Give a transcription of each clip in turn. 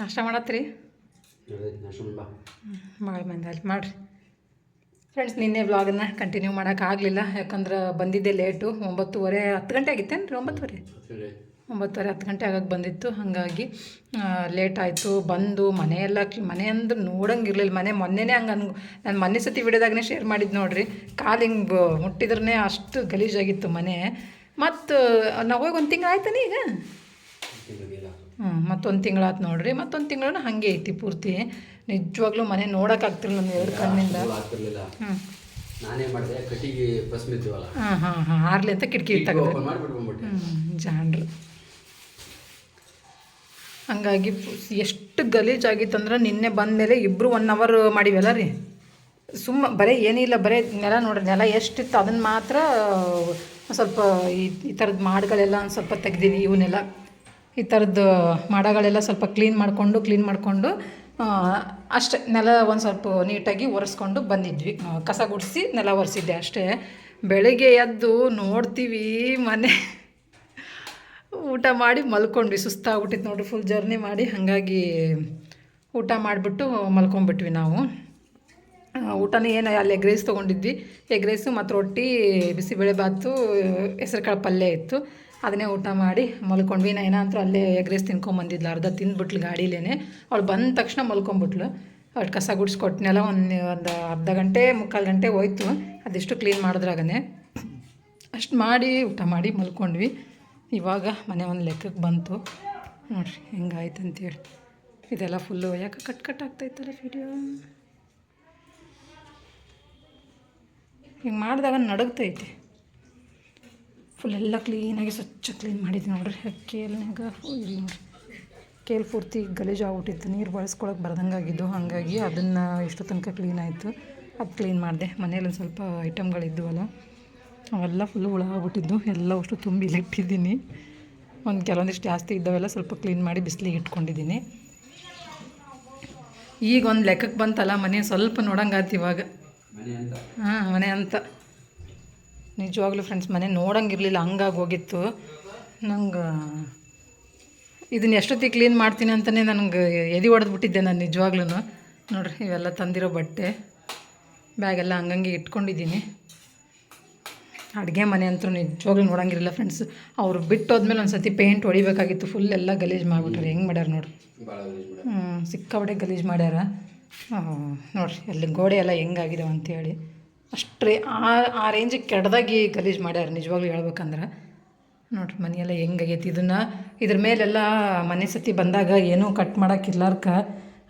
ನಾಷ್ಟ ಮಾಡತ್ರಿ ಭಾಳ ಮಂದಿ ಅಲ್ಲಿ ಮಾಡಿರಿ. ಫ್ರೆಂಡ್ಸ್ ನಿನ್ನೆ ವ್ಲಾಗನ್ನ ಕಂಟಿನ್ಯೂ ಮಾಡೋಕ್ಕಾಗಲಿಲ್ಲ ಯಾಕಂದ್ರೆ ಬಂದಿದ್ದೆ ಲೇಟು ಒಂಬತ್ತುವರೆ ಹತ್ತು ಗಂಟೆ ಆಗಿತ್ತೇನು ರೀ ಒಂಬತ್ತುವರೆ ಒಂಬತ್ತುವರೆ ಹತ್ತು ಗಂಟೆ ಆಗಕ್ಕೆ ಬಂದಿತ್ತು ಹಾಗಾಗಿ ಲೇಟ್ ಆಯಿತು. ಬಂದು ಮನೆಯೆಲ್ಲ ಕ್ಲೀ ಮನೆ ಅಂದ್ರೆ ನೋಡಂಗಿರ್ಲಿಲ್ಲ ಮನೆ ಮೊನ್ನೆನೇ ಹಂಗೆ ಅನ್ ನಾನು ಮೊನ್ನೆ ಸತಿ ವಿಡಿಯೋದಾಗನೇ ಶೇರ್ ಮಾಡಿದ್ದು ನೋಡಿರಿ. ಕಾಲು ಹಿಂಗೆ ಮುಟ್ಟಿದ್ರೇ ಅಷ್ಟು ಗಲೀಜಾಗಿತ್ತು ಮನೆ. ಮತ್ತು ನಾವು ಹೋಗಿ ಒಂದು ತಿಂಗಳು ಆಯ್ತಾನೆ ಈಗ? ಮತ್ತೊಂದು ತಿಂಗಳಾಯ್ತು ನೋಡ್ರಿ ಮತ್ತೊಂದು ತಿಂಗಳು ಹಂಗೆ ಐತಿ ಪೂರ್ತಿ. ನಿಜವಾಗ್ಲೂ ಮನೆ ನೋಡೋಕ್ಕಾಗ್ತಿಲ್ಲ ನನ್ನ ಎರಡು ಕಣ್ಣಿಂದ. ಹ್ಞೂ ನಾನೇ ಮಾಡಿದೆ ಕಟ್ಟಿಗೆ ಹಾಂ ಹಾಂ ಹಾಂ ಆರ್ಲಿ ಅಂತ ಕಿಟಕಿ ತೆಗೆದು ಹ್ಞೂ ಹಂಗಾಗಿ ಎಷ್ಟು ಗಲೀಜಾಗಿತ್ತಂದ್ರೆ ನಿನ್ನೆ ಬಂದಮೇಲೆ ಇಬ್ಬರು ಒನ್ ಅವರ್ ಮಾಡಿವಲ್ಲ ರೀ. ಸುಮ್ಮ ಬರೀ ಏನಿಲ್ಲ ಬರೀ ನೆಲ ನೋಡ್ರಿ ನೆಲ ಎಷ್ಟಿತ್ತು ಅದನ್ನು ಮಾತ್ರ ಸ್ವಲ್ಪ ಈ ಈ ಥರದ್ದು ಮಾಡಗಳೆಲ್ಲ ಒಂದು ಸ್ವಲ್ಪ ತೆಗ್ದೀನಿ ಇವನ್ನೆಲ್ಲ ಈ ಥರದ್ದು ಮಾಡಗಳೆಲ್ಲ ಸ್ವಲ್ಪ ಕ್ಲೀನ್ ಮಾಡಿಕೊಂಡು ಕ್ಲೀನ್ ಮಾಡಿಕೊಂಡು ಅಷ್ಟೇ, ನೆಲ ಒಂದು ಸ್ವಲ್ಪ ನೀಟಾಗಿ ಒರೆಸ್ಕೊಂಡು ಬಂದಿದ್ವಿ. ಕಸ ಗುಡಿಸಿ ನೆಲ ಒರೆಸಿದ್ದೆ ಅಷ್ಟೇ. ಬೆಳಗ್ಗೆ ಎದ್ದು ನೋಡ್ತೀವಿ ಮನೆ. ಊಟ ಮಾಡಿ ಮಲ್ಕೊಂಡ್ವಿ, ಸುಸ್ತಾಗ್ಬಿಟ್ಟಿತ್ತು ನೋಡ್ರಿ ಫುಲ್ ಜರ್ನಿ ಮಾಡಿ ಹಾಗಾಗಿ ಊಟ ಮಾಡಿಬಿಟ್ಟು ಮಲ್ಕೊಂಡ್ಬಿಟ್ವಿ ನಾವು. ಊಟನೇ ಏನು ಅಲ್ಲಿ ಎಗ್ ರೈಸ್ ತೊಗೊಂಡಿದ್ವಿ. ಎಗ್ ರೈಸು ಮತ್ತು ರೊಟ್ಟಿ ಬಿಸಿಬೇಳೆ ಭಾತು ಕಾಳು ಪಲ್ಯ ಇತ್ತು. ಅದನ್ನೇ ಊಟ ಮಾಡಿ ಮಲ್ಕೊಂಡ್ವಿ. ನಾ ಅಂತೂ ಅಲ್ಲೇ ಎಗ್ರೇಸ್ ತಿನ್ಕೊಂಬಂದಿದ್ಲು ಅರ್ಧ ತಿಂದ್ಬಿಟ್ಲು ಗಾಡೀಲೇನೆ. ಅವಳು ಬಂದ ತಕ್ಷಣ ಮಲ್ಕೊಂಬಿಟ್ಲು ಅವ್ಳು ಕಸ ಗುಡಿಸ್ಕೊಟ್ನೆಲ್ಲ, ಒಂದು ಒಂದು ಅರ್ಧ ಗಂಟೆ, ಮುಕ್ಕಾಲು ಗಂಟೆ ಹೋಯ್ತು. ಅದಿಷ್ಟು ಕ್ಲೀನ್ ಮಾಡಿದ್ರಾಗನೆ. ಅಷ್ಟು ಮಾಡಿ ಊಟ ಮಾಡಿ ಮಲ್ಕೊಂಡ್ವಿ. ಇವಾಗ ಮನೆ ಒಂದು ಲೆಕ್ಕಕ್ಕೆ ಬಂತು. ನೋಡ್ರಿ ಹೆಂಗಾಯ್ತು ಅಂತೇಳಿ. ಇದೆಲ್ಲ ಫುಲ್ಲು ಯಾಕೆ ಕಟ್ ಕಟ್ ಆಗ್ತಾಯಿತ್ತಲ್ಲ ವಿಡಿಯೋ ಹಿಂಗೆ ಮಾಡಿದಾಗ ನಡಗ್ತೈತಿ. ಫುಲ್ ಎಲ್ಲ ಕ್ಲೀನಾಗಿ ಸ್ವಚ್ಛ ಕ್ಲೀನ್ ಮಾಡಿದ್ವಿ ನೋಡ್ರಿ. ಕೇಲ್ನಾಗ ಇಲ್ಲಿ ನೋಡ್ರಿ. ಕೇಲ್ ಪೂರ್ತಿ ಗಲೀಜು ಆಗ್ಬಿಟ್ಟಿತ್ತು. ನೀರು ಬಳಸ್ಕೊಳಕ್ಕೆ ಬರ್ದಂಗೆ ಆಗಿದ್ದು ಹಾಗಾಗಿ ಅದನ್ನು ಇಷ್ಟು ತನಕ ಕ್ಲೀನ್ ಆಯಿತು. ಅದು ಕ್ಲೀನ್ ಮಾಡಿದೆ. ಮನೇಲಿ ಒಂದು ಸ್ವಲ್ಪ ಐಟಮ್ಗಳಿದ್ವಲ್ಲ ಅವೆಲ್ಲ ಫುಲ್ ಹುಳ ಆಗ್ಬಿಟ್ಟಿದ್ದು. ಎಲ್ಲ ಅಷ್ಟು ತುಂಬಿ ಇಟ್ಟಿದ್ದೀನಿ. ಒಂದು ಕೆಲವೊಂದಿಷ್ಟು ಜಾಸ್ತಿ ಇದ್ದಾವೆಲ್ಲ ಸ್ವಲ್ಪ ಕ್ಲೀನ್ ಮಾಡಿ ಬಿಸಿಲಿಗೆ ಇಟ್ಕೊಂಡಿದ್ದೀನಿ. ಈಗ ಒಂದು ಲೆಕ್ಕಕ್ಕೆ ಬಂತಲ್ಲ ಮನೆ ಸ್ವಲ್ಪ ನೋಡಂಗಾಯ್ತು ಇವಾಗ. ಹಾಂ ಮನೆ ಅಂತ. ನಿಜವಾಗ್ಲೂ ಫ್ರೆಂಡ್ಸ್ ಮನೆ ನೋಡಂಗಿರಲಿಲ್ಲ ಹಂಗಾಗಿ ಹೋಗಿತ್ತು. ನಂಗೆ ಇದನ್ನ ಎಷ್ಟೊತ್ತಿಗೆ ಕ್ಲೀನ್ ಮಾಡ್ತೀನಿ ಅಂತಲೇ ನನಗೆ ಎದೆ ಹೊಡೆದ್ಬಿಟ್ಟಿದ್ದೆ ನಾನು ನಿಜವಾಗ್ಲೂ ನೋಡ್ರಿ ಇವೆಲ್ಲ ತಂದಿರೋ ಬಟ್ಟೆ ಬ್ಯಾಗೆಲ್ಲ ಹಂಗಂಗೆ ಇಟ್ಕೊಂಡಿದ್ದೀನಿ. ಅಡುಗೆ ಮನೆ ಅಂತೂ ನಿಜವಾಗ್ಲೂ ನೋಡಂಗಿರಲಿಲ್ಲ ಫ್ರೆಂಡ್ಸ್ ಅವ್ರು ಬಿಟ್ಟು ಹೋದ್ಮೇಲೆ ಒಂದು ಸತಿ ಪೇಂಟ್ ಹೊಡಿಬೇಕಾಗಿತ್ತು ಫುಲ್ ಎಲ್ಲ ಗಲೀಜು ಮಾಡಿಬಿಟ್ರಿ. ಹೆಂಗೆ ಮಾಡ್ಯಾರ ನೋಡ್ರಿ. ಹ್ಞೂ ಸಿಕ್ಕಾಬಡೆ ಗಲೀಜ್ ಹ್ಮ್, ಸಿಕ್ಕಾಪಟ್ಟೆ ಗಲೀಜು ಮಾಡ್ಯಾರ. ನೋಡಿರಿ ನೋಡ್ರಿ ಅಲ್ಲಿ ಗೋಡೆ ಎಲ್ಲ ಹೆಂಗಾಗಿದಾವೆ ಅಂತೇಳಿ. ಅಷ್ಟ್ರೇ ಆ ಆ ರೇಂಜಿಗೆ ಕೆಡ್ದಾಗಿ ಗಲೀಜು ಮಾಡ್ಯಾರ. ನಿಜವಾಗ್ಲೂ ಹೇಳ್ಬೇಕಂದ್ರೆ. ನೋಡ್ರಿ ಮನೆಯೆಲ್ಲ ಹೆಂಗಾಗೈತಿ? ಇದನ್ನು ಇದ್ರ ಮೇಲೆಲ್ಲ ಮನೆ ಸತಿ ಬಂದಾಗ ಏನೂ ಕಟ್ ಮಾಡೋಕ್ಕಿಲ್ಲಾರ್ಕ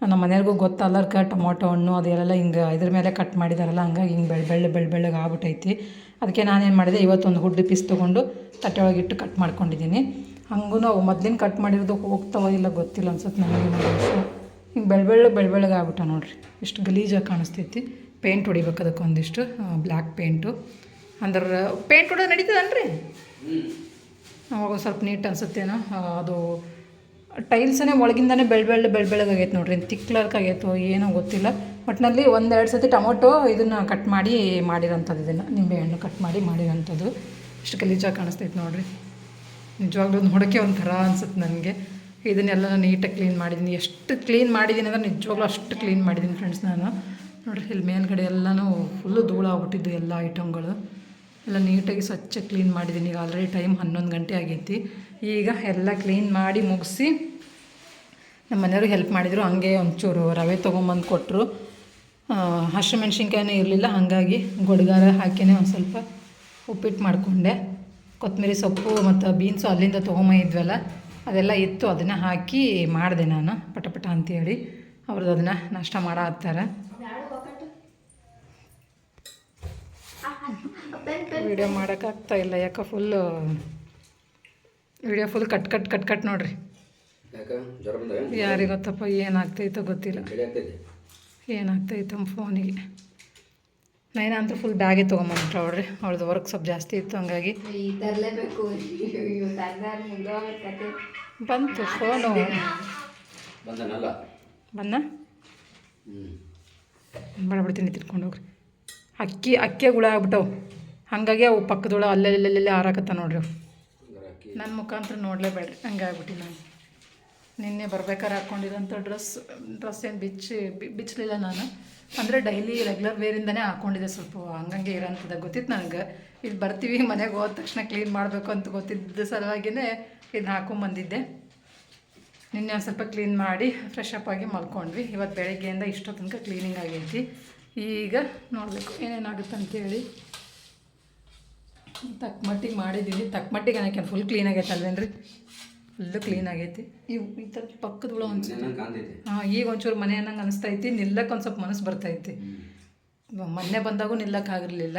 ನಮ್ಮ ಮನೆಯವ್ರಿಗೂ ಗೊತ್ತಲ್ಲರ್ಕ ಟೊಮೊಟೊ ಹಣ್ಣು ಅದೆಲ್ಲ ಹಿಂಗೆ ಇದ್ರ ಮೇಲೆ ಕಟ್ ಮಾಡಿದಾರಲ್ಲ, ಹಂಗಾಗಿ ಹಿಂಗೆ ಬೆಳ್ ಬೆಳ್ಳ ಬೆಳ್, ಬೆಳ್ಳಗೆ ಆಗ್ಬಿಟ್ಟೈತಿ. ಅದಕ್ಕೆ ನಾನೇನು ಮಾಡಿದೆ, ಇವತ್ತೊಂದು ಹುಡ್ಡು ಪೀಸ್ ತೊಗೊಂಡು ತಟ್ಟೆ ಇಟ್ಟು ಕಟ್ ಮಾಡ್ಕೊಂಡಿದ್ದೀನಿ ಹಂಗೂ ಅವು ಮೊದ್ಲಿನ ಕಟ್ ಮಾಡಿರೋದು ಹೋಗ್ತಾವ ಇಲ್ಲ ಗೊತ್ತಿಲ್ಲ ಅನ್ಸುತ್ತೆ ನನಗೆ. ಹಿಂಗೆ ಬೆಳ್ಳ ಬೆಳ್ಳ ಬೆಳ್ಳಗೆ ಆಗ್ಬಿಟ್ಟ ನೋಡ್ರಿ. ಎಷ್ಟು ಗಲೀಜಾಗಿ ಕಾಣಿಸ್ತೈತಿ. ಪೇಂಟ್ ಹೊಡಿಬೇಕು ಅದಕ್ಕೆ ಒಂದಿಷ್ಟು ಬ್ಲ್ಯಾಕ್ ಪೇಂಟು. ಅಂದ್ರೆ ಪೇಂಟ್ ಹೊಡೋದು ನಡೀತದನ್ರಿ ಅವಾಗ ಸ್ವಲ್ಪ ನೀಟ್ ಅನ್ಸುತ್ತೇನೋ ಅದು ಟೈಲ್ಸನೇ ಒಳಗಿಂದನೇ ಬೆಳ್ಳ ಬೆಳ್ಳ ಬೆಳ್ಳ ಬೆಳ್ಳಗಾಗೈತೆ ನೋಡ್ರಿ ತಿಕ್ಲರ್ಕ್ ಆಗೈತೋ ಏನೋ ಗೊತ್ತಿಲ್ಲ. ಒಟ್ಟಿನಲ್ಲಿ ಒಂದೆರಡು ಸತಿ ಟೊಮೊಟೊ ಇದನ್ನು ಕಟ್ ಮಾಡಿ ಮಾಡಿರೋಂಥದ್ದು ಇದನ್ನು, ನಿಂಬೆಹಣ್ಣು ಕಟ್ ಮಾಡಿ ಮಾಡಿರೋಂಥದ್ದು. ಇಷ್ಟು ಗಲೀಜಾಗಿ ಕಾಣಿಸ್ತೈತೆ ನೋಡಿರಿ. ನಿಜವಾಗ್ಲೂ ನೋಡೋಕ್ಕೆ ಒಂಥರ ಅನ್ಸುತ್ತೆ ನನಗೆ. ಇದನ್ನೆಲ್ಲ ನಾನು ನೀಟಾಗಿ ಕ್ಲೀನ್ ಮಾಡಿದ್ದೀನಿ ಎಷ್ಟು ಕ್ಲೀನ್ ಮಾಡಿದ್ದೀನಿ ಅಂದ್ರೆ ನಿಜವಾಗ್ಲೂ ಅಷ್ಟು ಕ್ಲೀನ್ ಮಾಡಿದ್ದೀನಿ ಫ್ರೆಂಡ್ಸ್ ನಾನು. ನೋಡ್ರಿ, ಇಲ್ಲಿ ಮೇಲ್ಗಡೆ ಎಲ್ಲನೂ ಫುಲ್ಲು ಧೂಳು ಆಗ್ಬಿಟ್ಟಿದ್ದು ಎಲ್ಲ ಐಟಮ್ಗಳು ಎಲ್ಲ ನೀಟಾಗಿ ಸ್ವಚ್ಛ ಕ್ಲೀನ್ ಮಾಡಿದ್ದೀನಿ ಈಗ ಆಲ್ರೆಡಿ ಟೈಮ್ ಹನ್ನೊಂದು ಗಂಟೆ ಆಗೈತಿ. ಈಗ ಎಲ್ಲ ಕ್ಲೀನ್ ಮಾಡಿ ಮುಗಿಸಿ ನಮ್ಮ ಮನೆಯವರು ಹೆಲ್ಪ್ ಮಾಡಿದರು. ಹಂಗೆ ಒಂಚೂರು ರವೆ ತೊಗೊಂಬಂದು ಕೊಟ್ಟರು ಹಸಿಮೆಣ್ಸಿನ್ಕಾಯಿನೂ ಇರಲಿಲ್ಲ, ಹಾಗಾಗಿ ಗೊಡ್ಗಾರ ಹಾಕಿನೇ ಒಂದು ಸ್ವಲ್ಪ ಉಪ್ಪಿಟ್ಟು ಮಾಡಿಕೊಂಡೆ. ಕೊತ್ತಂಬರಿ ಸೊಪ್ಪು ಮತ್ತು ಬೀನ್ಸು ಅಲ್ಲಿಂದ ತೊಗೊಂಬಂದಿದ್ವಲ್ಲ ಅದೆಲ್ಲ ಇತ್ತು. ಅದನ್ನು ಹಾಕಿ ಮಾಡಿದೆ ನಾನು ಪಟ ಪಟ ಅಂತೇಳಿ. ಅವ್ರದ್ದು ಅದನ್ನು ನಾಷ್ಟ ಮಾಡೋ ವಿಡಿಯೋ ಮಾಡೋಕ್ಕಾಗ್ತಾ ಇಲ್ಲ ಯಾಕೆ full video full cut cut cut cut ನೋಡ್ರಿ. ಯಾರಿಗೆ ಗೊತ್ತಪ್ಪ ಏನಾಗ್ತೈತೋ ಗೊತ್ತಿಲ್ಲ. ಏನಾಗ್ತೈತೆ ಫೋನಿಗೆ ನೈನ ಅಂತೂ ಫುಲ್ ಬ್ಯಾಗೇ ತೊಗೊಂಬಂದ್ಬಿಟ್ರೆ ಅವ್ರಿ ಅವಳದು ವರ್ಕ್ ಸ್ವಲ್ಪ ಜಾಸ್ತಿ ಇತ್ತು ಹಂಗಾಗಿ. ಬಂತು ಫೋನು ಬಂದನಲ್ಲ? ಬಂದ? ಬಡಬಿಡ್ತೀನಿ ತಿಳ್ಕೊಂಡು ಹೋಗ್ರಿ. ಅಕ್ಕಿ ಅಕ್ಕಿಯಾಗ ಗುಳ ಆಗ್ಬಿಟ್ಟವು. ಹಾಗಾಗಿ ಅವು ಪಕ್ಕದೊಳ ಅಲ್ಲೆಲ್ಲೆಲ್ಲೆಲ್ಲೇ ಹಾರಾಕತ್ತ ನೋಡ್ರಿ. ನನ್ನ ಮುಖಾಂತರ ನೋಡಲೇಬೇಡ್ರಿ. ಹಂಗೆ ಆಗ್ಬಿಟ್ಟು ನಾನು ನಿನ್ನೆ ಬರ್ಬೇಕಾದ್ರೆ ಹಾಕ್ಕೊಂಡಿರೋಂಥ ಡ್ರೆಸ್ ಡ್ರೆಸ್ ಏನು ಬಿಚ್ಚಿ ಬಿಚ್ಚಲಿಲ್ಲ ನಾನು. ಅಂದರೆ ಡೈಲಿ ರೆಗ್ಯುಲರ್ ವೇರಿಂದನೇ ಹಾಕ್ಕೊಂಡಿದ್ದೆ ಸ್ವಲ್ಪ ಹಂಗಂಗೆ ಇರೋಂಥದ್ದು ಗೊತ್ತಿತ್ತು ನನಗೆ. ಇಲ್ಲಿ ಬರ್ತೀವಿ, ಮನೆಗೆ ಹೋದ ತಕ್ಷಣ ಕ್ಲೀನ್ ಮಾಡಬೇಕು ಅಂತ ಗೊತ್ತಿದ್ದ ಸಲುವಾಗಿಯೇ ಇದನ್ನ ಹಾಕೊಂಬಂದಿದ್ದೆ. ನಿನ್ನೆ ಒಂದು ಸ್ವಲ್ಪ ಕ್ಲೀನ್ ಮಾಡಿ ಫ್ರೆಶ್ ಅಪ್ ಆಗಿ ಮಲ್ಕೊಂಡ್ವಿ. ಇವತ್ತು ಬೆಳಗ್ಗೆಯಿಂದ ಇಷ್ಟೋ ತನಕ ಕ್ಲೀನಿಂಗ್ ಆಗೈತಿ. ಈಗ ನೋಡಬೇಕು ಏನೇನಾಗುತ್ತೆ ಅಂತೇಳಿ ತಕ್ಕ ಮಟ್ಟಿಗೆ ಮಾಡಿದ್ದೀನಿ ತಕ್ಕ ಮಟ್ಟಿಗೆ ಅನ್ನೋಕೆ ಫುಲ್ ಕ್ಲೀನ್ ಆಗೈತೆ ಅಲ್ವೇನ್ರಿ ಫುಲ್ಲು ಕ್ಲೀನ್ ಆಗೈತಿ. ಇವು ಈ ಥರ ಪಕ್ಕದ ಒಂದು ಒಂಚೂರು ಹಾಂ ಈಗ ಒಂಚೂರು ಮನೆ ಅನ್ನಂಗೆ ಅನಿಸ್ತೈತಿ. ನಿಲ್ಲಕ್ಕೆ ಒಂದು ಸ್ವಲ್ಪ ಮನಸ್ಸು ಬರ್ತೈತಿ. ಮೊನ್ನೆ ಬಂದಾಗೂ ನಿಲ್ಲಕ್ಕಾಗಿರಲಿಲ್ಲ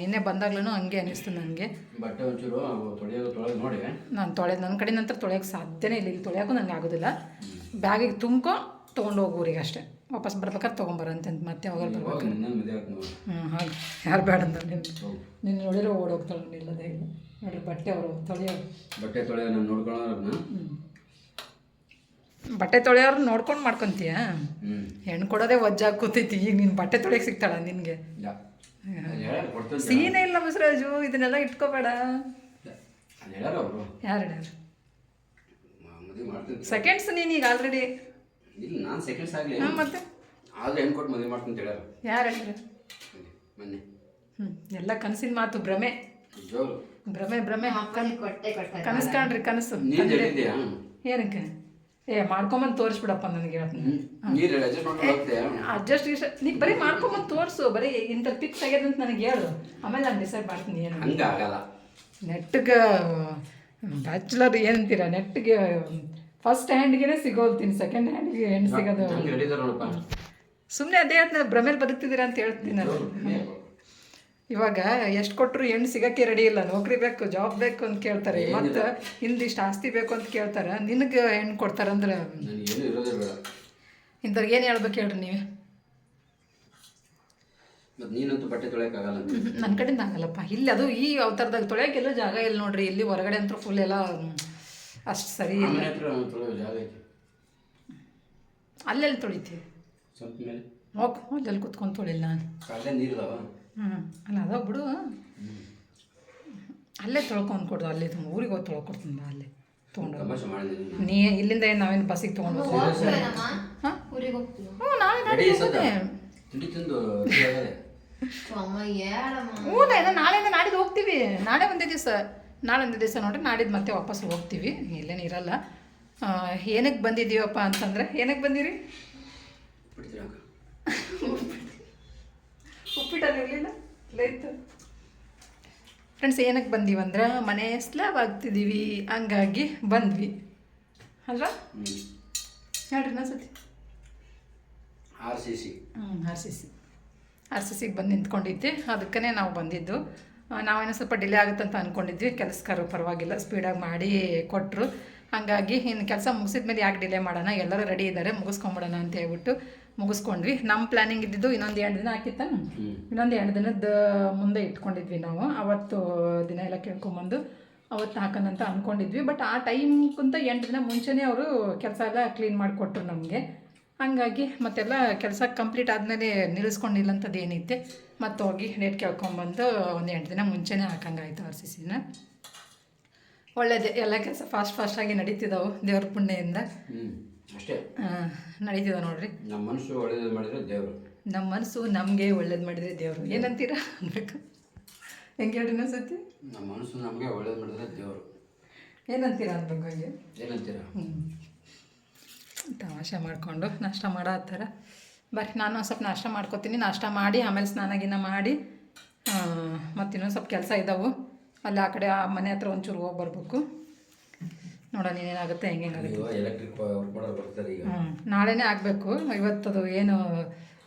ನಿನ್ನೆ ಬಂದಾಗ್ಲೂ ಹಂಗೆ ಅನ್ನಿಸ್ತು ನನಗೆ ಬಟ್ಟೆ ಒಂಚೂರು ತೊಳೆದು ನೋಡಿ. ನಾನು ತೊಳೆ ನನ್ನ ಕಡೆ ನಂತರ ತೊಳೆಯೋಕ್ಕೆ ಸಾಧ್ಯನೇ ಇಲ್ಲ. ಇಲ್ಲಿ ತೊಳೆಯೋಕ್ಕೂ ನನಗೆ ಆಗೋದಿಲ್ಲ. ಬ್ಯಾಗಿಗೆ ತುಂಬ್ಕೊ ತೊಗೊಂಡು ಹೋಗು ಊರಿಗೆ ಅಷ್ಟೇ. ವಾಪಸ್ ಬರ್ಬೇಕಾದ್ರೆ ತೊಗೊಂಬರ ಅಂತ ಮತ್ತೆ ಅವಾಗ ಬರ್ಬೇಕು ಹ್ಞೂ ಹಾಗೆ. ಯಾರು ಬೇಡ ಅಂತ ನಿನ್ನ ನೋಡಿರೋ ನಿನ್ನ ನೋಡಿದ್ರೆ ಓಡೋಗ್ತಾಳೆ ನಿಲ್ಲದೆ ಇಲ್ಲ. ನೋಡ್ರಿ ಬಟ್ಟೆ ಅವರು ತೊಳೆಯೋರು ಬಟ್ಟೆ ತೊಳೆಯೋ ನಾನು ನೋಡ್ಕೊಳ್ಳೋರನ್ನ ಬಟ್ಟೆ ತೊಳೆಯೋರು ನೋಡ್ಕೊಂಡು ಮಾಡ್ಕೊತೀಯ? ಹೆಣ್ಣು ಕೊಡೋದೇ ವಜ್ಜಾಗಿ ಕೂತೈತಿ ಈಗ ನೀನು ಬಟ್ಟೆ ತೊಳೆಯಕ್ಕೆ ಸಿಗ್ತಾಳ ನಿನಗೆ? ಸೀನೇ ಇಲ್ಲ ಬಸರಾಜು ಇದನ್ನೆಲ್ಲ ಇಟ್ಕೋಬೇಡ. ಯಾರು ಸೆಕೆಂಡ್ಸ್ ನೀನು ಈಗ ಆಲ್ರೆಡಿ ಇಲ್ಲ ನಾನು ಸೆಕೆಂಡ್ಸ್ ಆಗಲಿ ಹಾಂ ಮತ್ತೆ? ಆದ್ರೆ ಹೆಣ್ಣು ಕೊಟ್ಟು ಮದುವೆ ಮಾಡ್ತೀನಿ ಅಂತ ಹೇಳ್ಯಾರ. ಯಾರು ಹೇಳ್ಯಾರ ಮೊನ್ನೆ. ಹ್ಞೂ ಎಲ್ಲ ಕನಸಿನ ಮಾತು ಭ್ರಮೆ. ಭ್ರಮೆ ಭ್ರಮೆ. ಹಾಕೊಂಡು ಕೊಟ್ಟೆ ಕೊಡ್ತಾರೆ ಕನಸು ಕಾಣ್ರಿ ಕನಸು. ನೀರು ಹೇಳಿದ್ಯಾ? ಏನಕ್ಕೆ? ಏ ಮಾಡ್ಕೊಂಬಂದು ತೋರಿಸ್ಬಿಡಪ್ಪ ನನಗೆ ಹೇಳ್ತೀನಿ. ನೀರು ಹೇಳಿ ಅಡ್ಜಸ್ಟ್ ಮಾಡ್ಕೊಂಡು ಹೋಗ್ತೀಯಾ? ಅಡ್ಜಸ್ಟ್ ಇಷ್ಟ. ನೀ ಬರೀ ಮಾಡ್ಕೊಂಬಂದು ತೋರಿಸು ಬರೀ ಇಂಥ ಪಿಕ್ಸ್ ಆಗ್ಯದಂತ ನನಗೆ ಹೇಳು. ಆಮೇಲೆ ನಾನು ಡಿಸೈಡ್ ಮಾಡ್ತೀನಿ ಏನು. ಹಂಗೆ ಆಗಲ್ಲ ನೆಟ್ಗೆ ಬ್ಯಾಚುಲರ್ ಏನಂತೀರ? ನೆಟ್ಗೆ ಫಸ್ಟ್ ಹ್ಯಾಂಡ್ಗೆ ಸಿಗೋಲ್ತೀನಿ ಸೆಕೆಂಡ್ ಹ್ಯಾಂಡ್ಗೆ ಹೆಣ್ಣು ಸಿಗೋದು? ಸುಮ್ಮನೆ ಅದೇ ಹೇಳ್ತೀನಿ ಭ್ರಮೇಲಿ ಬದುಕ್ತಿದ್ದೀರಾ ಅಂತ ಹೇಳ್ತೀನಿ ನಾನು. ಇವಾಗ ಎಷ್ಟು ಕೊಟ್ಟರು ಹೆಣ್ಣು ಸಿಗೋಕ್ಕೆ ರೆಡಿ ಇಲ್ಲ ನೌಕರಿ ಬೇಕು ಜಾಬ್ ಬೇಕು ಅಂತ ಕೇಳ್ತಾರೆ. ಮತ್ತು ಹಿಂದಿಷ್ಟು ಆಸ್ತಿ ಬೇಕು ಅಂತ ಕೇಳ್ತಾರೆ. ನಿನಗೆ ಹೆಣ್ಣು ಕೊಡ್ತಾರಂದ್ರೆ ಇಂಥವ್ರಿಗೆ ಏನು ಹೇಳ್ಬೇಕು ಹೇಳ್ರಿ ನೀವು? ನನ್ನ ಕಡೆಯಿಂದ ಆಗಲ್ಲಪ್ಪ. ಇಲ್ಲಿ ಅದು ಈ ಅವತಾರದಾಗ ತೊಳೆಯೋಕ್ಕೆಲ್ಲೂ ಜಾಗ ಇಲ್ಲ ನೋಡ್ರಿ. ಇಲ್ಲಿ ಹೊರಗಡೆ ಅಂತೂ ಫುಲ್ ಎಲ್ಲ ಅಷ್ಟು ಸರಿ ಇಲ್ಲ. ಅಲ್ಲೆಲ್ಲಿ ತೊಳಿತೀವಿ ಸ್ವಲ್ಪ ಮೇಲೆ. ಹೋಗ್ ಅಲ್ಲೆಲ್ಲಿ ಕುತ್ಕೊಂಡು ತೊಳಿಲ್ಲ ನಾನು. ಹ್ಞೂ ಅಲ್ಲ ಅದಾವ ಬಿಡು ಅಲ್ಲೇ ತೊಳ್ಕೊಂಡು ಕೊಡು ಅಲ್ಲೇ ತುಂಬ ಊರಿಗೆ ಹೋಗಿ ತೊಳ್ಕೊಡ್ತೀನಿ ಬಾ ಅಲ್ಲೇ. ತೊಗೊಂಡು ನೀ ಇಲ್ಲಿಂದ ಏನು ನಾವೇನು ಬಸ್ಸಿಗೆ ತೊಗೊಂಡು ಹ್ಞೂ ನಾಳೆ ನಾಳೆ ರೆಡಿ ತಿಂಡಿ ತಿಂದು ready ಅಮ್ಮ ಹೇಳಮ್ಮ ಹ್ಞೂ ನಾ ನಾಳೆ ನಾಡಿದ್ದು ಹೋಗ್ತೀವಿ. ನಾಳೆ ಒಂದೇ ದಿವಸ. ನಾಳೆ ಒಂದೇ ದಿವಸ ನೋಡ್ರಿ ನಾಡಿದ್ದು ಮತ್ತೆ ವಾಪಸ್ ಹೋಗ್ತೀವಿ. ಇಲ್ಲೇನು ಇರಲ್ಲ ಏನಕ್ಕೆ ಬಂದಿದ್ದೀವಪ್ಪ ಅಂತಂದರೆ ಏನಕ್ಕೆ ಬಂದಿರಿ? ಉಪ್ಪಿಟ್ಟು ಇರಲಿಲ್ಲ? ಇತ್ತು. ಫ್ರೆಂಡ್ಸ್ ಏನಕ್ಕೆ ಬಂದೀವಂದ್ರೆ ಮನೆ ಸ್ಲ್ಯಾಬ್ ಆಗ್ತಿದ್ದೀವಿ ಹಂಗಾಗಿ ಬಂದ್ವಿ. ಅಲ್ವಾ? ಹೇಳ್ರಿ ಸತಿ ಆರ್ ಸಿ ಸಿ. ಹ್ಞೂ R C C. R C ಸಿಗೆ ಬಂದು ನಿಂತ್ಕೊಂಡಿದ್ದೆ. ಅದಕ್ಕೇ ನಾವು ಬಂದಿದ್ದು. ನಾವೇನೋ ಸ್ವಲ್ಪ ಡಿಲೇ ಆಗುತ್ತೆ ಅಂತ ಅಂದ್ಕೊಂಡಿದ್ವಿ ಕೆಲಸಗಾರರು ಪರವಾಗಿಲ್ಲ ಸ್ಪೀಡಾಗಿ ಮಾಡಿ ಕೊಟ್ಟರು ಹಾಗಾಗಿ ಇನ್ನು ಕೆಲಸ ಮುಗಿಸಿದ ಮೇಲೆ ಯಾಕೆ ಡಿಲೇ ಮಾಡೋಣ? ಎಲ್ಲರೂ ರೆಡಿ ಇದ್ದಾರೆ ಮುಗಿಸ್ಕೊಂಬಿಡೋಣ ಅಂತ ಹೇಳ್ಬಿಟ್ಟು ಮುಗಿಸ್ಕೊಂಡ್ವಿ. ನಮ್ಮ ಪ್ಲ್ಯಾನಿಂಗ್ ಇದ್ದಿದ್ದು ಇನ್ನೊಂದು ಎರಡು ದಿನ ಹಾಕಿತ್ತ ಇನ್ನೊಂದು ಎರಡು ದಿನದ ಮುಂದೆ ಇಟ್ಕೊಂಡಿದ್ವಿ ನಾವು. ಅವತ್ತು ದಿನ ಎಲ್ಲ ಕೇಳ್ಕೊಂಬಂದು ಅವತ್ತು ಹಾಕೋಣಂತ ಅಂದ್ಕೊಂಡಿದ್ವಿ ಬಟ್ ಆ ಟೈಮ್ಗಿಂತ ಎಂಟು ದಿನ ಮುಂಚೆನೇ ಅವರು ಕೆಲಸ ಎಲ್ಲ ಕ್ಲೀನ್ ಮಾಡಿಕೊಟ್ರು ನಮಗೆ. ಹಂಗಾಗಿ ಮತ್ತೆಲ್ಲ ಕೆಲಸ ಕಂಪ್ಲೀಟ್ ಆದಮೇಲೆ ನಿಲ್ಲಿಸ್ಕೊಂಡಿಲ್ಲ ಅಂತದ್ದು ಏನೈತೆ ಮತ್ತೆ ಹೋಗಿ ಡೇಟ್ ಕೇಳ್ಕೊಂಬಂದು ಒಂದು ಎಂಟು ದಿನ ಮುಂಚೆನೇ ಹಾಕಂಗಾಯ್ತು ಆರ್ ಸಿ ಸಿನ ಒಳ್ಳೇದೇ ಎಲ್ಲ ಕೆಲಸ ಫಾಸ್ಟ್ ಫಾಸ್ಟಾಗಿ ನಡೀತಿದ್ದಾವೆ ದೇವ್ರ ಪುಣ್ಯದಿಂದ. ಅಷ್ಟೇ. ನಡೀತಿದ್ದಾವೆ ನೋಡ್ರಿ. ನಮ್ಮ ಮನಸ್ಸು ಒಳ್ಳೇದು ಮಾಡಿದ್ರೆ ದೇವರು. ನಮ್ಮ ಮನಸ್ಸು ನಮಗೆ ಒಳ್ಳೇದು ಮಾಡಿದರೆ ದೇವರು. ಏನಂತೀರಾ ಅನ್ಬೇಕು? ಹೆಂಗೆ ಹೇಳಿ ಇನ್ನೊಂದ್ಸತಿ ನಮ್ಮ ಮನಸ್ಸು ನಮಗೆ ಒಳ್ಳೇದು ಮಾಡಿದ್ರೆ ದೇವರು. ಏನಂತೀರಾ ಅನ್ಬೇಕು ಹಂಗೆ? ಏನಂತೀರಾ? ಹ್ಞೂ ತಮಾಷೆ ಮಾಡಿಕೊಂಡು ನಾಷ್ಟ ಮಾಡೋ ಥರ. ಬರ್ರಿ ನಾನು ಒಂದು ಸ್ವಲ್ಪ ನಾಷ್ಟ ಮಾಡ್ಕೊತೀನಿ. ನಾಷ್ಟ ಮಾಡಿ ಆಮೇಲೆ ಸ್ನಾನ ಗಿನ ಮಾಡಿ ಮತ್ತು ಇನ್ನೊಂದು ಸ್ವಲ್ಪ ಕೆಲಸ ಇದ್ದಾವೆ ಅಲ್ಲಿ ಆ ಕಡೆ ಆ ಮನೆ ಹತ್ರ ಒಂಚೂರು ಹೋಗಿ ಬರಬೇಕು. ನೋಡೋಣ ಏನೇನಾಗುತ್ತೆ ಹೆಂಗೆ ಹೆಂಗಾಗುತ್ತೆ ಹ್ಞೂ ನಾಳೆನೇ ಆಗಬೇಕು. ಇವತ್ತದು ಏನು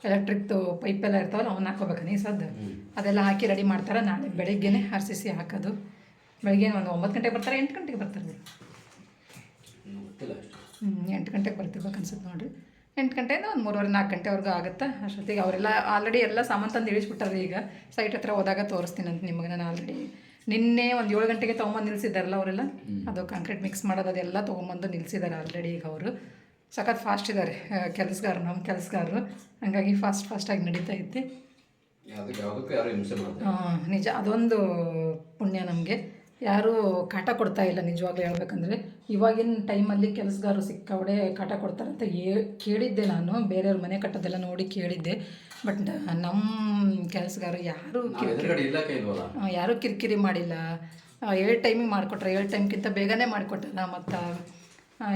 ಎಲೆಕ್ಟ್ರಿಕ್ದು ಪೈಪೆಲ್ಲ ಇರ್ತಾವಲ್ಲ ಅವನ್ನ ಹಾಕೋಬೇಕು ನೀ ಸದ್ದು. ಅದೆಲ್ಲ ಹಾಕಿ ರೆಡಿ ಮಾಡ್ತಾರೆ. ನಾಳೆ ಬೆಳಿಗ್ಗೆನೆ ಆರ್ ಸಿ ಸಿ ಹಾಕೋದು. ಬೆಳಿಗ್ಗೆ ಒಂದು ಒಂಬತ್ತು ಗಂಟೆಗೆ ಬರ್ತಾರೆ ಎಂಟು ಗಂಟೆಗೆ ಬರ್ತಾರೆ ಎಂಟು ಗಂಟೆಗೆ ಬರ್ತಿರ್ಬೇಕು ಅನ್ಸುತ್ತೆ ನೋಡ್ರಿ. ಎಂಟು ಗಂಟೆಯಿಂದ ಒಂದು ಮೂರುವರೆ ನಾಲ್ಕು ಗಂಟೆವರೆಗೂ ಆಗುತ್ತೆ? ಅಷ್ಟೊತ್ತಿಗೆ ಅವರೆಲ್ಲ ಆಲ್ರೆಡಿ ಎಲ್ಲ ಸಾಮಾನು ತಂದು ಇಳಿಸ್ಬಿಟ್ಟಾರೆ ಈಗ. ಸೈಟ್ ಹತ್ರ ಹೋದಾಗ ತೋರಿಸ್ತೀನಂತ ನಿಮಗೆ ನಾನು ಆಲ್ರೆಡಿ ನಿನ್ನೆ ಒಂದು ಏಳು ಗಂಟೆಗೆ ತೊಗೊಂಬಂದು ನಿಲ್ಸಿದ್ದಾರಲ್ಲ ಅವರೆಲ್ಲ? ಅದು ಕಾಂಕ್ರೀಟ್ ಮಿಕ್ಸ್ ಮಾಡೋದು ಅದೆಲ್ಲ ತೊಗೊಂಬಂದು ನಿಲ್ಸಿದ್ದಾರೆ ಆಲ್ರೆಡಿ ಈಗ ಅವರು. ಸಖತ್ ಫಾಸ್ಟ್ ಇದ್ದಾರೆ ಕೆಲಸಗಾರ ನಮ್ಮ ಕೆಲಸಗಾರರು. ಹಂಗಾಗಿ ಫಾಸ್ಟ್ ಫಾಸ್ಟಾಗಿ ನಡೀತಾ ಐತಿ. ಹಾಂ ನಿಜ ಅದೊಂದು ಪುಣ್ಯ ನಮಗೆ. ಯಾರೂ ಕಾಟ ಕೊಡ್ತಾ ಇಲ್ಲ ನಿಜವಾಗ್ಲೂ ಹೇಳ್ಬೇಕಂದ್ರೆ. ಇವಾಗಿನ ಟೈಮಲ್ಲಿ ಕೆಲಸಗಾರರು ಸಿಕ್ಕಾವಡೆ ಕಾಟ ಕೊಡ್ತಾರಂತ ಏ ಕೇಳಿದ್ದೆ ನಾನು. ಬೇರೆಯವ್ರ ಮನೆ ಕಟ್ಟೋದೆಲ್ಲ ನೋಡಿ ಕೇಳಿದ್ದೆ. ಬಟ್ ನಮ್ಮ ಕೆಲಸಗಾರ ಯಾರು ಯಾರೂ ಕಿರಿಕಿರಿ ಮಾಡಿಲ್ಲ. ಏಳು ಟೈಮಿಗೆ ಮಾಡಿಕೊಟ್ರೆ. ಏಳು ಟೈಮ್ಗಿಂತ ಬೇಗನೆ ಮಾಡಿಕೊಟ್ಟಲ್ಲ ಮತ್ತು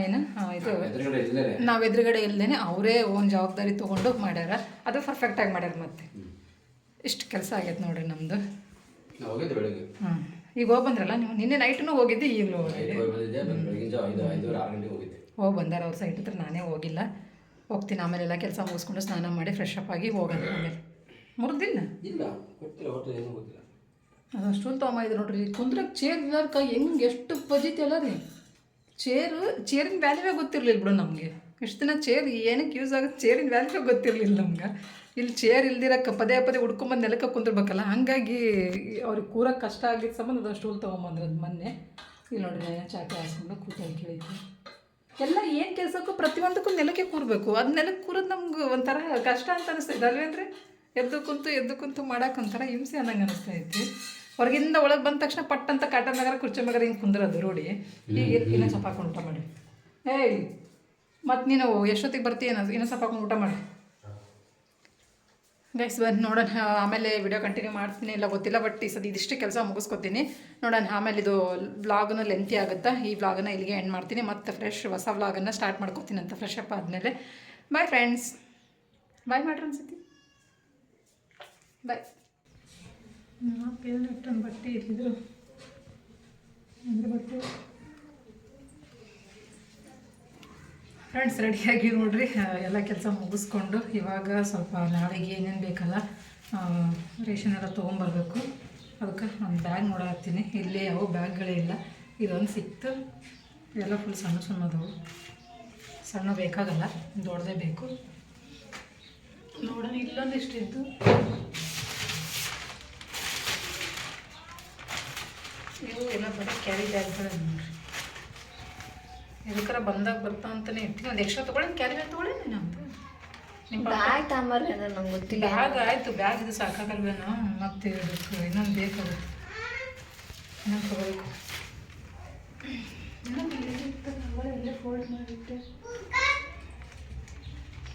ಏನು ಇದು ನಾವು ಎದುರುಗಡೆ ಇಲ್ಲದೇ ಅವರೇ ಓನ್ ಜವಾಬ್ದಾರಿ ತೊಗೊಂಡು ಮಾಡ್ಯಾರ. ಅದು ಪರ್ಫೆಕ್ಟಾಗಿ ಮಾಡ್ಯಾರ ಮತ್ತೆ. ಇಷ್ಟು ಕೆಲಸ ಆಗೈತೆ ನೋಡ್ರಿ ನಮ್ಮದು ಹ್ಞೂ ಹಾಂ ಈಗ ಹೋಗಿ ಬಂದ್ರಲ್ಲ ನೀವು ನಿನ್ನೆ ನೈಟೂ ಹೋಗಿದ್ದೆ ಈಗಲೂ ಹೋಗಿ ಹೋಗಿದ್ದೆ. ಬಂದಾರ ಅವ್ರ ಸೈಟ್ ಹತ್ರ ನಾನೇ ಹೋಗಿಲ್ಲ. ಹೋಗ್ತೀನಿ ಆಮೇಲೆ ಎಲ್ಲ ಕೆಲಸ ಮುಗಿಸ್ಕೊಂಡು ಸ್ನಾನ ಮಾಡಿ ಫ್ರೆಶ್ ಅಪ್ ಆಗಿ ಹೋಗೋಣ ಆಮೇಲೆ. ಮುರಿದಿಲ್ಲ ಅದೊಂದು ಸ್ಟೂಲ್ ತೊಗೊಂಬಂದಿದ್ರು ನೋಡ್ರಿ ಕುಂದ್ರಕ್ಕೆ ಚೇರ್ ಕೈ ಹೆಂಗೆ ಎಷ್ಟು ಪಜಿತಿ ಅಲ್ಲ ರೀ ಚೇರು ಚೇರಿನ ವ್ಯಾಲ್ಯೂವೇ ಗೊತ್ತಿರಲಿಲ್ಲ ಬಿಡು ನಮಗೆ. ಎಷ್ಟು ದಿನ ಚೇರ್ ಏನಕ್ಕೆ ಯೂಸ್ ಆಗುತ್ತೆ? ಚೇರಿನ ವ್ಯಾಲ್ಯೂ ಗೊತ್ತಿರಲಿಲ್ಲ ನಮ್ಗೆ. ಇಲ್ಲಿ ಚೇರ್ ಇಲ್ದಿರಕ್ಕೆ ಪದೇ ಪದೇ ಹುಡ್ಕೊಂಬಂದು ನೆಲಕ್ಕೆ ಕುಂದಿರ್ಬೇಕಲ್ಲ? ಹಾಗಾಗಿ ಅವ್ರಿಗೆ ಕೂರಕ್ಕೆ ಕಷ್ಟ ಆಗಿದ್ದ ಸಂಬಂಧ ಅದು ಸ್ಟೂಲ್ ತೊಗೊಂಬಂದ್ರೆ ಅದು ಮೊನ್ನೆ. ಇಲ್ಲಿ ನಾನು ಚಾಪೆ ಹಾಸ್ಕೊಂಡು ಕೂತಾಗಿ ಕೇಳಿದ್ದೆ ಎಲ್ಲ ಏನು ಕೆಲಸಕ್ಕೂ ಪ್ರತಿಯೊಂದಕ್ಕೂ ನೆಲಕ್ಕೆ ಕೂರಬೇಕು. ಅದು ನೆಲಕ್ಕೆ ಕೂರೋದು ನಮ್ಗೆ ಒಂಥರ ಕಷ್ಟ ಅಂತ ಅನಿಸ್ತೈತೆ ಅಲ್ವೇನ್ರಿ? ಎದ್ದು ಕುಂತು ಎದ್ದು ಕುಂತು ಮಾಡೋಕೆ ಒಂಥರ ಹಿಂಸೆ ಅನ್ನಂಗೆ ಅನಿಸ್ತೈತಿ. ಹೊರಗಿಂದ ಒಳಗೆ ಬಂದ ತಕ್ಷಣ ಪಟ್ಟಂತ ಕಾಟನ್ ನಗರ ಕುರ್ಚಿ ಮಗರ ಹಿಂಗೆ ಕುಂದ್ರದು ರೋಡಿ. ಈಗ ಇನ್ನೊಂದು ಸ್ವಲ್ಪ ಮಾಡಿ. ಏಯ್ ಮತ್ತು ನೀನು ಎಷ್ಟೊತ್ತಿಗೆ ಬರ್ತೀಯ ಇನ್ನೊಂದು ಸ್ವಲ್ಪ ಹಾಕೊಂಡು ಊಟ ಮಾಡಿ. ಗೈಸ್ ಬಂದು ನೋಡೋಣ. ಆಮೇಲೆ ವಿಡಿಯೋ ಕಂಟಿನ್ಯೂ ಮಾಡ್ತೀನಿ. ಇಲ್ಲ, ಗೊತ್ತಿಲ್ಲ ಬಟ್ ಈ ಸದ ಇದಿಷ್ಟು ಕೆಲಸ ಮುಗಿಸ್ಕೊತೀನಿ. ನೋಡೋಣ, ಆಮೇಲೆ ಇದು ವ್ಲಾಗನ್ನು ಲೆಂತಿ ಆಗುತ್ತಾ? ಈ ವ್ಲಾಗನ್ನು ಇಲ್ಲಿಗೆ ಎಂಡ್ ಮಾಡ್ತೀನಿ. ಮತ್ತೆ ಫ್ರೆಶ್ ಹೊಸ ವ್ಲಾಗನ್ನು ಸ್ಟಾರ್ಟ್ ಮಾಡ್ಕೊತೀನಿ ಅಂತ ಫ್ರೆಶ್ ಅಪ್ ಆದಮೇಲೆ. ಬಾಯ್ ಫ್ರೆಂಡ್ಸ್ ಬಾಯ್ ಮಾಡ್ರಿ ಅನ್ಸತಿ ಬಾಯ್ ಬಟ್ಟೆ ಇಟ್ಟಿದ್ರು ಅಂದರೆ ಬಟ್ಟೆ ಫ್ರೆಂಡ್ಸ್ ರೆಡಿಯಾಗಿ ನೋಡ್ರಿ. ಎಲ್ಲ ಕೆಲಸ ಮುಗಿಸ್ಕೊಂಡು ಇವಾಗ ಸ್ವಲ್ಪ ನಾಳೆಗೆ ಏನೇನು ಬೇಕಲ್ಲ ರೇಷನ್ ಎಲ್ಲ ತೊಗೊಂಬರ್ಬೇಕು. ಅದಕ್ಕೆ ಒಂದು ಬ್ಯಾಗ್ ನೋಡತ್ತೀನಿ ಇಲ್ಲಿ ಯಾವ ಬ್ಯಾಗ್ಗಳೇ ಇಲ್ಲ. ಇದೊಂದು ಸಿಕ್ತು. ಎಲ್ಲ ಫುಲ್ ಸಣ್ಣ ಸಣ್ಣದವು. ಸಣ್ಣ ಬೇಕಾಗಲ್ಲ, ದೊಡ್ಡದೇ ಬೇಕು. ನೋಡೋಣ, ಇಲ್ಲೊಂದು ಇಷ್ಟಿತ್ತು ಇವು ಎಲ್ಲ ಬರೀ ಕ್ಯಾರಿ ಬ್ಯಾಗ್ಗಳು ನೋಡ್ರಿ. ಎದಕ್ಕಾರ ಬಂದಾಗ ಬರ್ತಾ ಅಂತಾನೆ ಇರ್ತೀನಿ. ಒಂದು ಎಕ್ಸ್ಟ್ರಾ ತಗೊಳ್ಳಿ ಕ್ಯಾರಿ ಬ್ಯಾಗ್ ತಗೊಳಿನಿ ನಾನು ನಿಮ್ಮ ಬ್ಯಾಗ್ ತಾಂಬರ್ರಿ ಅಂದ್ರೆ ನಂಗೆ ಗೊತ್ತಿಲ್ಲ. ಬ್ಯಾಗ್ ಆಯಿತು ಬ್ಯಾಗ್ ಇದು ಸಾಕಾಗಲ್ವೇನೋ? ಮತ್ತೆ ಇದಕ್ಕೆ ಇನ್ನೊಂದು ಬೇಕಾಗುತ್ತೆ. ಇನ್ನೊಂದು ತಗೋಬೇಕು ಇನ್ನೊಂದು ಫೋಲ್ಡ್ ಮಾಡಿಟ್ಟೆ.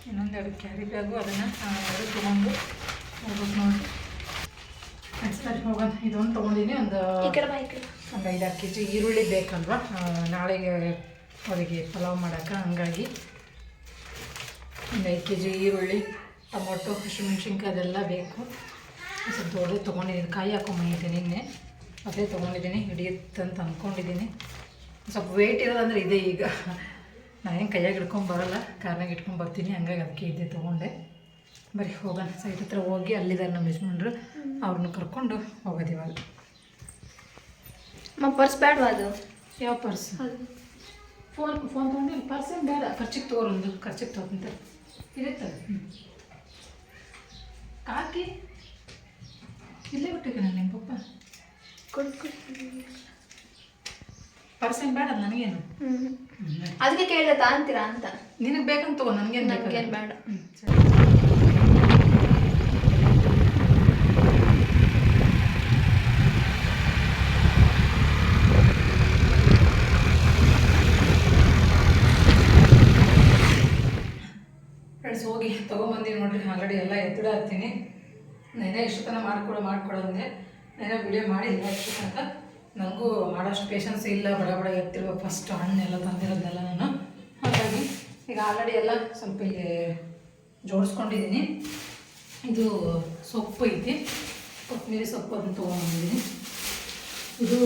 ಇನ್ನೊಂದು ಎರಡು ಕ್ಯಾರಿ ಬ್ಯಾಗು ಅದನ್ನು ತೊಗೊಂಡು ಹೋಗ್ಬೇಕು ನೋಡಿ ಸರಿ ಹೋಗೋಣ. ಇದೊಂದು ತೊಗೊಂಡಿನಿ ಒಂದು ಒಂದು ಐದಾರು ಕೆ ಜಿ ಈರುಳ್ಳಿ ಬೇಕಲ್ವಾ? ನಾಳೆಗೆ ಅವರಿಗೆ ಪಲಾವ್ ಮಾಡೋಕೆ ಹಂಗಾಗಿ ಒಂದು ಐದು ಕೆ ಜಿ ಈರುಳ್ಳಿ ಟೊಮೊಟೊ ಹಸಿಮೆಣ್ಸಿನ್ಕಾಯಿ ಅದೆಲ್ಲ ಬೇಕು ಸ್ವಲ್ಪ ದೊಡ್ಡ ತೊಗೊಂಡಿದ್ದೀನಿ ಕಾಯಿ ಹಾಕೊಂಬಂದಿದ್ದೆ ನಿನ್ನೆ. ಅದೇ ತೊಗೊಂಡಿದ್ದೀನಿ ಹಿಡಿಯುತ್ತಂತ ಅಂದ್ಕೊಂಡಿದ್ದೀನಿ ಸ್ವಲ್ಪ ವೆಯ್ಟ್ ಇರೋದಂದ್ರೆ ಇದೆ ಈಗ. ನಾನೇನು ಕೈಯಾಗಿ ಹಿಡ್ಕೊಂಡು ಬರೋಲ್ಲ ಕಾರ್ನಾಗ ಇಟ್ಕೊಂಡು ಬರ್ತೀನಿ ಹಂಗಾಗಿ ಅದಕ್ಕೆ ಇದೆ ತೊಗೊಂಡೆ. ಬರೀ ಹೋಗೋಣ ಸೈಟ್ ಹತ್ರ ಹೋಗಿ ಅಲ್ಲಿದ್ದಾರೆ ನಮ್ಮ ಯಜಮಾನ್ರು ಅವ್ರನ್ನ ಕರ್ಕೊಂಡು ಹೋಗೋದು ಇವಾಗ ಮ ಪರ್ಸ್ ಬೇಡವಾ ಅದು? ಯಾವ ಪರ್ಸ್? ಫೋನ್ ಫೋನ್ ತೊಗೊಂಡು ಇಲ್ಲಿ ಪರ್ಸನ್ ಬೇಡ. ಖರ್ಚಿಗೆ ತೊಗೊಳೊಂದು ಖರ್ಚಿಗೆ ತೊಗೊಂತ ಇರುತ್ತೆ ಕಾಕಿ ಇಲ್ಲೇ ಬಿಟ್ಟಿದ್ದೆ ನಾನು ನಿಮ್ಮ ಪಪ್ಪ? ಕೊಡು ಕೊಡು ಪರ್ಸ್ ಏನು ಬೇಡ ನನಗೇನು ಹ್ಞೂ ಅದಕ್ಕೆ ಕೇಳಿದೆ ತಾಂತೀರಾ ಅಂತ. ನಿನಗೆ ಬೇಕಂತ ತಗೋ ನನಗೇನು ಬೇಕೇನು ಬೇಡ. ಸರಿ ಫ್ರೆಂಡ್ಸ್ ಹೋಗಿ ತೊಗೊಂಬಂದಿ ಆಲ್ರೆಡಿ ಎಲ್ಲ ಎತ್ತಿಡ ಹತ್ತೀನಿ ನೆನೆ ಇಷ್ಟು ತನಕ ಮಾಡಿಕೊಡೋ, ಮಾಡ್ಕೊಡು ಅಂದೆ. ನೆನೆ ವಿಡಿಯೋ ಮಾಡಿ ಅಂತ. ತನಕ ನನಗೂ ಮಾಡೋಷ್ಟು ಪೇಷನ್ಸ್ ಇಲ್ಲ, ಬಡ ಬಡ ಎತ್ತಿರ್ಬೇಕು. ಫಸ್ಟ್ ಹಣ್ಣೆಲ್ಲ ತಂದಿರೋದೆಲ್ಲ ನಾನು. ಹಾಗಾಗಿ ಈಗ ಆಲ್ರೆಡಿ ಎಲ್ಲ ಸ್ವಲ್ಪ ಇಲ್ಲಿ ಜೋಡಿಸ್ಕೊಂಡಿದ್ದೀನಿ. ಇದು ಸೊಪ್ಪು ಐತಿ. ಕೊತ್ತಂಬರಿ ಸೊಪ್ಪು ಅದನ್ನು ತೊಗೊಂಡಿದ್ದೀನಿ ಇದು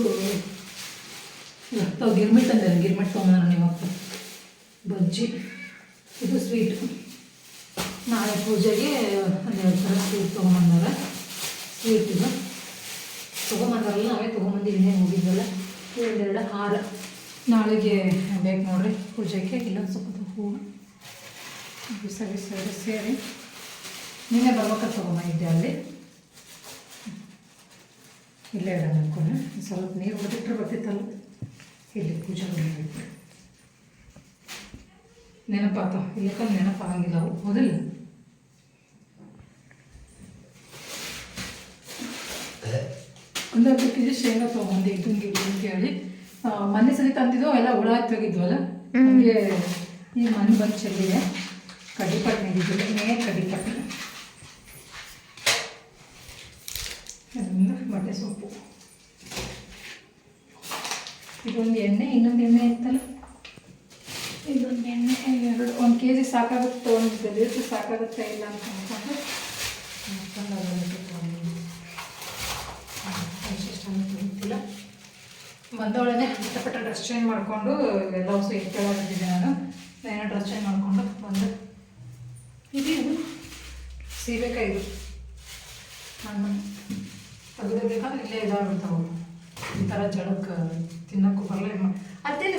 ಗಿರ್ಮಿಟ್ ಅಂದ್ರೆ ಗಿರ್ಮಿಟ್ ತೊಗೊಂಡ್ರೆ ನಿಮ್ಮ ಬಜ್ಜಿ. ಇದು ಸ್ವೀಟ್ ನಾಳೆ ಪೂಜೆಗೆ ಒಂದೆರಡು ಥರ ಸ್ವೀಟ್ ತೊಗೊಂಬಂದಾಗ ಇದು. ತೊಗೊಂಬಂದಾರಲ್ಲ ನಾವೇ ತೊಗೊಂಬಂದಿದ್ದೀನಿ ಹೋಗಿದ್ವಲ್ಲ ಎರಡೆರಡು ಹಾರ. ನಾಳೆಗೆ ಬೇಕು ನೋಡ್ರಿ ಪೂಜೆಗೆ ಇಲ್ಲ ಸ್ವಲ್ಪ ಹೂವು. ಸರಿ ಸರಿ, ಸೇರಿ. ನಿನ್ನೆ ಬರ್ಬೇಕಾದ್ರೆ ತೊಗೊಂಬಂದಿದ್ದೆ ಅಲ್ಲಿ. ಇಲ್ಲೇ ಇಡೋಣ ಅನ್ಕೊಂಡು ಸ್ವಲ್ಪ ನೀರು ಹೊಡೆದಿಟ್ರೆ ಬರ್ತಿತ್ತಲ್ಲ. ಇಲ್ಲಿ ಪೂಜೆ ಮಾಡಬೇಕು ನೆನಪಾತ ಇಲ್ಲಕ್ಕ ನೆನಪಾಗಂಗಿಲ್ಲ. ಅವು ಒಂದು ಕೆ ಜಿ ಶೇಂಗಾ ತೊಗೊಂಡು ಇದ್ದಂಗೆ ಕೇಳಿ ಹೇಳಿ. ಮೊನ್ನೆ ಸರಿ ತಂದಿದ್ದು ಎಲ್ಲ ಹುಳ ಹತ್ತೋಗಿದ್ವಲ್ಲ ಹಂಗೆ ಈ ಮನೆ ಬಂದು ಚೆಲ್ಲಿದೆ. ಕಡ್ಡಿಪಟ್ಟು ನಿಂತಿದ್ದು ಮೇ ಕಡ್ಡಿಪಟ್ಟು ಅದೊಂದು ಬಟ್ಟೆ ಸೊಪ್ಪು. ಇದೊಂದು ಎಣ್ಣೆ ಇನ್ನೊಂದು ಎಣ್ಣೆ ಇತ್ತಲ್ಲ ಇದೊಂದು ಎಣ್ಣೆ ಎರಡು. ಒಂದು ಕೆ ಜಿ ಸಾಕಾಗುತ್ತೆ ಒಂದು ಸಾಕಾಗುತ್ತೆ ಇಲ್ಲ ಅಂತ ಅಂದ್ಕೊಂಡು ಮಾಡ್ಕೊಂಡು ಅದನ್ನು ತಗೊಂಡಿದ್ದೀನಿ. ಎಷ್ಟೆಷ್ಟು ಗೊತ್ತಿಲ್ಲ ಬಂದವಳೇ ಇಷ್ಟಪಟ್ಟು ಡ್ರೆಸ್ ಚೇಂಜ್ ಮಾಡಿಕೊಂಡು ಎಲ್ಲ ಹೊಸ ಇಟ್ಕೊಳ್ಳೋದಿದ್ದೆ ನಾನು. ಏನೋ ಡ್ರೆಸ್ ಚೇಂಜ್ ಮಾಡಿಕೊಂಡು ಬಂದು. ಇದೇನು ಇದು. ಸೀಬೆಕಾಯಿ ಇದು. ಹಣ್ಣು ತೆಗೆದಿರ್ಬೇಕಂದ್ರೆ ಇಲ್ಲೇ ಇದಾಗ್ಬಿಡ್ತಾವೆ ಈ ಥರ ಜಳಕ್ಕೆ ತಿನ್ನೋಕ್ಕೂ ಬರಲ್ಲ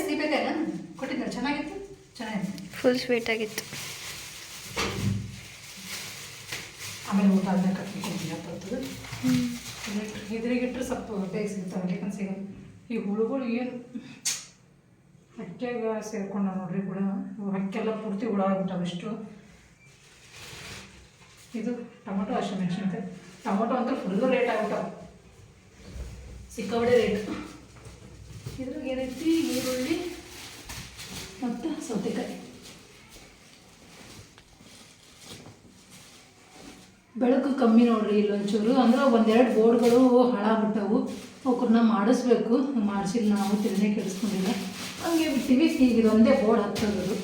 ಸೀಬೇಕಾಯಿ ನಾನು ಕೊಟ್ಟಿದ್ದೆ. ಚೆನ್ನಾಗಿತ್ತು? ಚೆನ್ನಾಗಿತ್ತು. ಫುಲ್ ಸ್ವೀಟ್ ಆಗಿತ್ತು. ಆಮೇಲೆ ಊಟ ಆದ್ಮೇಲೆ ಕಟ್ಕೊಂಡು ಬರ್ತದೆ ಇದ್ರಿಗಿಟ್ರೆ ಸ್ವಲ್ಪ ಬೇಗ ಸಿಗ್ತಾವೆ ಯಾಕಂದ್ರೆ ಸಿಗಲ್ಲ. ಈ ಹುಳುಗಳು ಏನು? ಹಕ್ಕಿಯಾಗ ಸೇರ್ಕೊಂಡ ನೋಡ್ರಿ ಇವು ಹಕ್ಕೆಲ್ಲ ಪೂರ್ತಿ ಹುಳ ಆಗ್ಬಿಟ್ಟಾವೆ ಇಷ್ಟು ಇದು ಟೊಮೊಟೊ ಹಸಿಮೆಣ್ಸಿನ್ಕಾಯಿ ಟೊಮೊಟೊ ಅಂತ ಫುಲ್ಲು ರೇಟ್ ಆಗ್ಬಿಟ್ಟವು. ಸಿಕ್ಕಾಬಡೆ ರೇಟ್ ಇದ್ರಾಗ ಏನೈತಿ? ಈರುಳ್ಳಿ ಮತ್ತು ಸೌತೆಕಾಯಿ. ಬೆಳಕು ಕಮ್ಮಿ ನೋಡ್ರಿ ಇಲ್ಲೊಂಚೂರು. ಅಂದ್ರೆ ಒಂದೆರಡು ಬೋರ್ಡ್ಗಳು ಹಾಳಾಗ್ಬಿಟ್ಟವು. ಅವಕ್ಕನ್ನ ಮಾಡಿಸ್ಬೇಕು. ಮಾಡಿಸಿಲ್ಲ ನಾವು ತಿಳಿದೇ ಕೆಡಿಸ್ಕೊಂಡಿಲ್ಲ. ಹಂಗೆ ಬಿಟ್ಟಿವಿ. ಈಗ ಇದೊಂದೇ ಬೋರ್ಡ್ ಹತ್ತೋದು.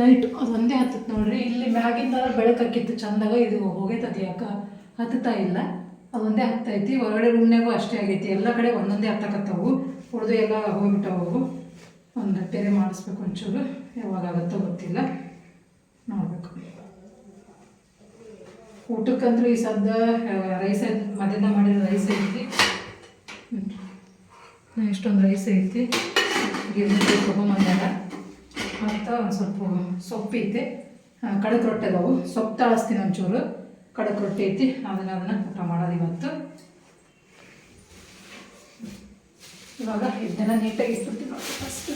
ಲೈಟ್ ಅದೊಂದೇ ಹತ್ತತ್ ನೋಡ್ರಿ. ಇಲ್ಲಿ ಮ್ಯಾಗಿಂದ ಬೆಳಕು ಹಾಕಿತ್ತು ಚಂದಾಗ ಇದು ಹೋಗೈತದ ಯಾಕ ಹತ್ತುತ್ತಾ ಇಲ್ಲ. ಅದೊಂದೇ ಹತ್ತೈತಿ. ಹೊರಗಡೆ ರೂಮ್ನಾಗೂ ಅಷ್ಟೇ ಆಗೈತಿ. ಎಲ್ಲ ಕಡೆ ಒಂದೊಂದೇ ಹತ್ತಕತ್ತವು. ಉಳಿದು ಎಲ್ಲ ಹೋಗ್ಬಿಟ್ಟವು. ಒಂದು ರಿಪೇರಿ ಮಾಡಿಸ್ಬೇಕು ಒಂಚೂರು. ಯಾವಾಗ ಆಗುತ್ತೋ ಗೊತ್ತಿಲ್ಲ. ನೋಡಬೇಕು. ಊಟಕ್ಕಂತೂ ಈ ಸದ್ದ ರೈಸ್, ಮಧ್ಯಾಹ್ನ ಮಾಡಿರೋ ರೈಸ್ ಐತಿ. ಇಷ್ಟೊಂದು ರೈಸ್ ಐತಿ. ಗಿರ್ಮಿಟ್ಟು ತೊಗೊಂಬಂದಾಗ ಮತ್ತು ಒಂದು ಸ್ವಲ್ಪ ಸೊಪ್ಪು ಐತಿ. ಕಡಕ್ ರೊಟ್ಟಿ ಅದಾವು. ಸೊಪ್ಪು ತಾಳಿಸ್ತೀನಿ ಒಂಚೂರು. ಕಡಕ್ ರೊಟ್ಟಿ ಐತಿ. ಅದನ್ನ ಅದನ್ನ ಊಟ ಮಾಡೋದು ಇವತ್ತು. ಇವಾಗ ಇದನ್ನು ನೀಟಾಗಿ ಇಸ್ಬಿಡ್ತೀನಿ ಫಸ್ಟ್